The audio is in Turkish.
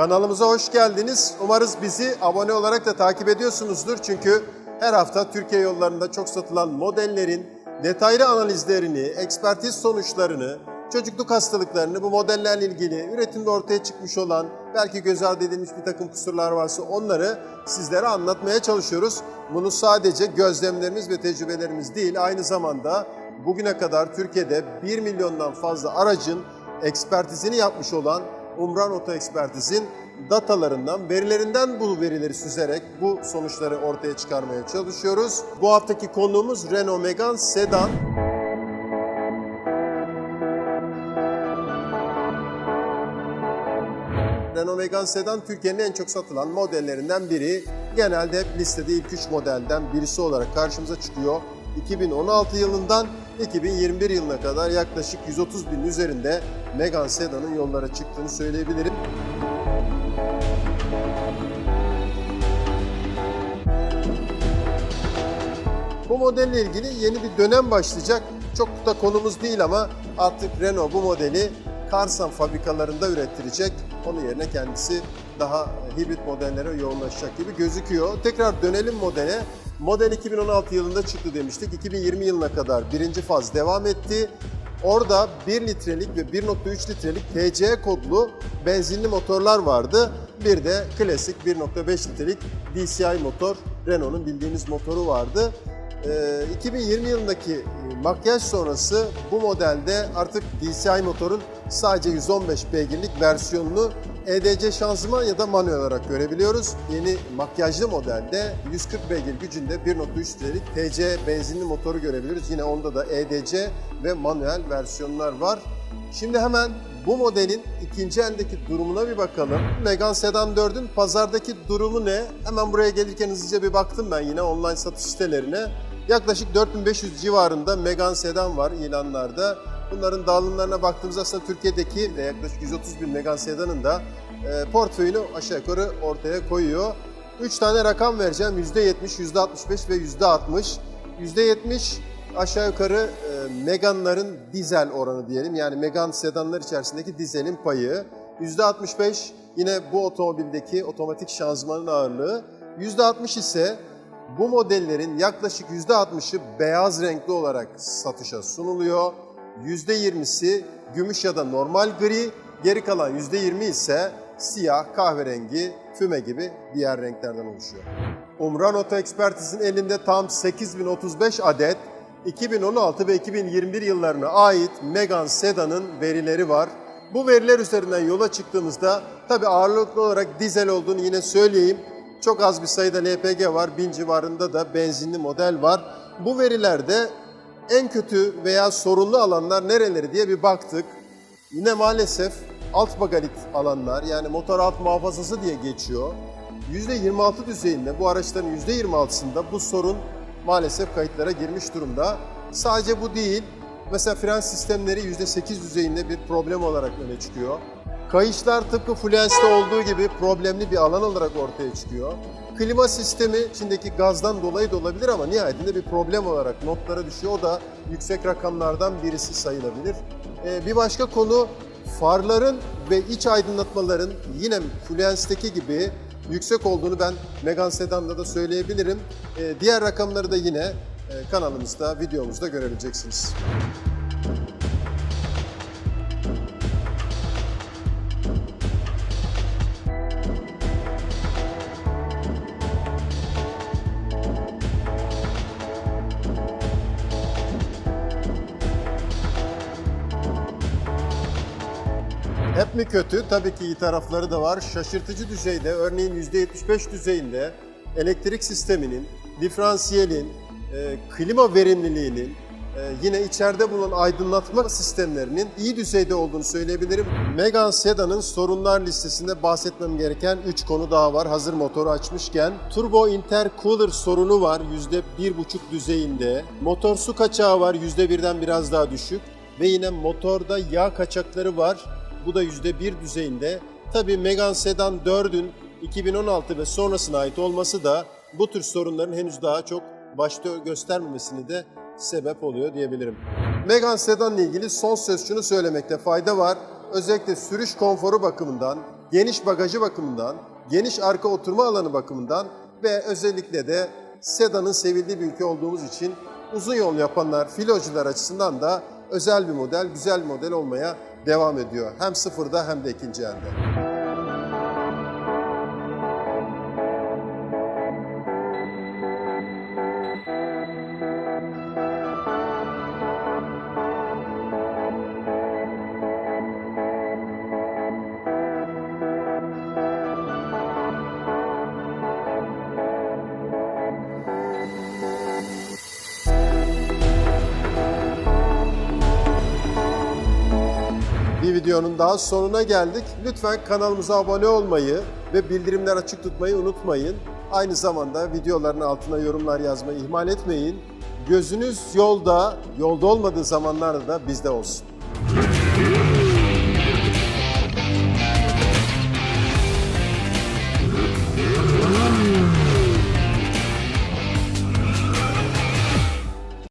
Kanalımıza hoş geldiniz. Umarız bizi abone olarak da takip ediyorsunuzdur. Çünkü her hafta Türkiye yollarında çok satılan modellerin detaylı analizlerini, ekspertiz sonuçlarını, çocukluk hastalıklarını, bu modellerle ilgili üretimde ortaya çıkmış olan belki göz ardı edilmiş bir takım kusurlar varsa onları sizlere anlatmaya çalışıyoruz. Bunu sadece gözlemlerimiz ve tecrübelerimiz değil, aynı zamanda bugüne kadar Türkiye'de 1 milyondan fazla aracın ekspertizini yapmış olan Umran Oto Ekspertiz'in datalarından, verilerinden bu verileri süzerek bu sonuçları ortaya çıkarmaya çalışıyoruz. Bu haftaki konuğumuz Renault Megane Sedan. Renault Megane Sedan Türkiye'nin en çok satılan modellerinden biri. Genelde hep listede ilk 3 modelden birisi olarak karşımıza çıkıyor. 2016 yılından 2021 yılına kadar yaklaşık 130 bin üzerinde Megane Sedan'ın yollara çıktığını söyleyebilirim. Bu modelle ilgili yeni bir dönem başlayacak. Çok da konumuz değil ama artık Renault bu modeli Karsan fabrikalarında ürettirecek. Onun yerine kendisi daha hibrit modellere yoğunlaşacak gibi gözüküyor. Tekrar dönelim modele. Model 2016 yılında çıktı demiştik. 2020 yılına kadar birinci faz devam etti. Orada 1 litrelik ve 1.3 litrelik TCE kodlu benzinli motorlar vardı. Bir de klasik 1.5 litrelik DCI motor, Renault'un bildiğimiz motoru vardı. Ee, 2020 yılındaki e, makyaj sonrası bu modelde artık DCI motorun sadece 115 beygirlik versiyonunu EDC şanzıman ya da manuel olarak görebiliyoruz. Yeni makyajlı modelde 140 beygir gücünde 1.3 litrelik TC benzinli motoru görebiliyoruz. Yine onda da EDC ve manuel versiyonlar var. Şimdi hemen bu modelin ikinci eldeki durumuna bir bakalım. Megane Sedan 4'ün pazardaki durumu ne? Hemen buraya gelirken hızlıca bir baktım ben yine online satış sitelerine. Yaklaşık 4500 civarında Megane Sedan var ilanlarda. Bunların dağılımlarına baktığımızda aslında Türkiye'deki de yaklaşık 130 bin Megane Sedan'ın da e, portföyünü aşağı yukarı ortaya koyuyor. 3 tane rakam vereceğim. %70, %65 ve %60. %70 aşağı yukarı e, Megane'ların dizel oranı diyelim. Yani Megane sedanlar içerisindeki dizelin payı. %65 yine bu otomobildeki otomatik şanzımanın ağırlığı. %60 ise bu modellerin yaklaşık %60'ı beyaz renkli olarak satışa sunuluyor. %20'si gümüş ya da normal gri, geri kalan %20 ise siyah, kahverengi, füme gibi diğer renklerden oluşuyor. Umran Oto Ekspertiz'in elinde tam 8035 adet 2016 ve 2021 yıllarına ait Megane Sedan'ın verileri var. Bu veriler üzerinden yola çıktığımızda tabi ağırlıklı olarak dizel olduğunu yine söyleyeyim. Çok az bir sayıda LPG var, 1000 civarında da benzinli model var. Bu verilerde en kötü veya sorunlu alanlar nereleri diye bir baktık. Yine maalesef alt bagalit alanlar yani motor alt muhafazası diye geçiyor. %26 düzeyinde bu araçların %26'sında bu sorun maalesef kayıtlara girmiş durumda. Sadece bu değil, mesela fren sistemleri %8 düzeyinde bir problem olarak öne çıkıyor. Kayışlar tıpkı Fluence'de olduğu gibi problemli bir alan olarak ortaya çıkıyor. Klima sistemi içindeki gazdan dolayı da olabilir ama nihayetinde bir problem olarak notlara düşüyor. O da yüksek rakamlardan birisi sayılabilir. Ee, bir başka konu farların ve iç aydınlatmaların yine Fluence'deki gibi yüksek olduğunu ben Megane Sedan'da da söyleyebilirim. Ee, diğer rakamları da yine e, kanalımızda, videomuzda görebileceksiniz. Hep mi kötü? Tabii ki iyi tarafları da var. Şaşırtıcı düzeyde, örneğin %75 düzeyinde elektrik sisteminin, diferansiyelin, e, klima verimliliğinin, e, yine içeride bulunan aydınlatma sistemlerinin iyi düzeyde olduğunu söyleyebilirim. Megane Sedan'ın sorunlar listesinde bahsetmem gereken 3 konu daha var. Hazır motoru açmışken. Turbo intercooler sorunu var %1,5 düzeyinde. Motor su kaçağı var %1'den biraz daha düşük. Ve yine motorda yağ kaçakları var. Bu da %1 düzeyinde. Tabii Megane Sedan 4'ün 2016 ve sonrasına ait olması da bu tür sorunların henüz daha çok başta göstermemesini de sebep oluyor diyebilirim. Megane Sedan ile ilgili son söz şunu söylemekte fayda var. Özellikle sürüş konforu bakımından geniş bagajı bakımından, geniş arka oturma alanı bakımından ve özellikle de sedanın sevildiği bir ülke olduğumuz için uzun yol yapanlar, filocular açısından da özel bir model, güzel bir model olmaya devam ediyor. Hem sıfırda hem de ikinci elde. Videonun daha sonuna geldik. Lütfen kanalımıza abone olmayı ve bildirimler açık tutmayı unutmayın. Aynı zamanda videoların altına yorumlar yazmayı ihmal etmeyin. Gözünüz yolda, yolda olmadığı zamanlarda da bizde olsun.